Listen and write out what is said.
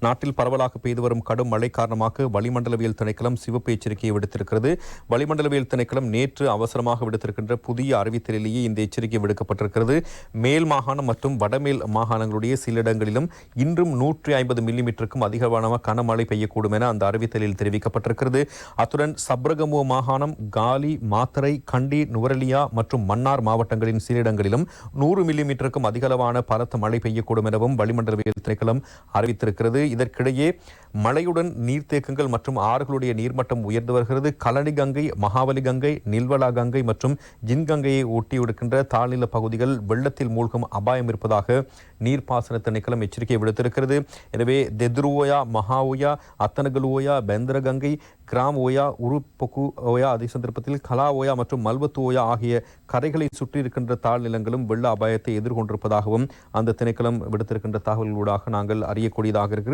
நாட்டில் பரவலாக பெய்து வரும் கடும் மழை காரணமாக வளிமண்டலவியல் திணைக்களம் சிவப்பு எச்சரிக்கையை விடுத்திருக்கிறது. வளிமண்டலவியல் திணைக்களம் நேற்று அவசரமாக விடுத்திருக்கின்ற புதிய அறிவித்தலிலேயே இந்த எச்சரிக்கை விடுக்கப்பட்டிருக்கிறது. மேல் மாகாணம் மற்றும் வடமேல் மாகாணங்களுடைய சில இடங்களிலும் இன்றும் நூற்றி ஐம்பது மில்லிமீட்டருக்கும் அதிகமான கனமழை பெய்யக்கூடும் என அந்த அறிவித்தலில் தெரிவிக்கப்பட்டிருக்கிறது. அத்துடன் சப்ரகமுவ மாகாணம் காலி மாத்தரை கண்டி நுவரலியா மற்றும் மன்னார் மாவட்டங்களின் சில இடங்களிலும் நூறு மில்லிமீட்டருக்கும் அதிகளவான பலத்த மழை பெய்யக்கூடும் எனவும் வளிமண்டலவியல் திணைக்களம் அறிவித்திருக்கிறது. இதற்கிடையே மழையுடன் நீர்த்தேக்கங்கள் மற்றும் ஆறுகளுடைய நீர்மட்டம் உயர்ந்து வருகிறது. கலனி கங்கை மகாவலி கங்கை நில்வலா கங்கை மற்றும் ஜின்கங்கையை ஒட்டியிருக்கின்ற தாழ்நில பகுதிகள் வெள்ளத்தில் மூழ்கும் அபாயம் இருப்பதாக நீர்ப்பாசன திணைக்களம் எச்சரிக்கை விடுத்திருக்கிறது. எனவே தெத்ருவோயா மகாவோயா அத்தனகலுவோயா பெந்தரகங்கை கிராம் ஓயா உருப்பொக்கு ஓயா அதே சந்தர்ப்பத்தில் கலா ஓயா மற்றும் மல்வத்து ஓயா ஆகிய கரைகளை சுற்றி இருக்கின்ற தாழ்நிலங்களும் வெள்ள அபாயத்தை எதிர்கொண்டிருப்பதாகவும் அந்த திணைக்களம் விடுத்திருக்கின்ற தகவல்களூடாக நாங்கள் அறியக்கூடியதாக இருக்கிறது.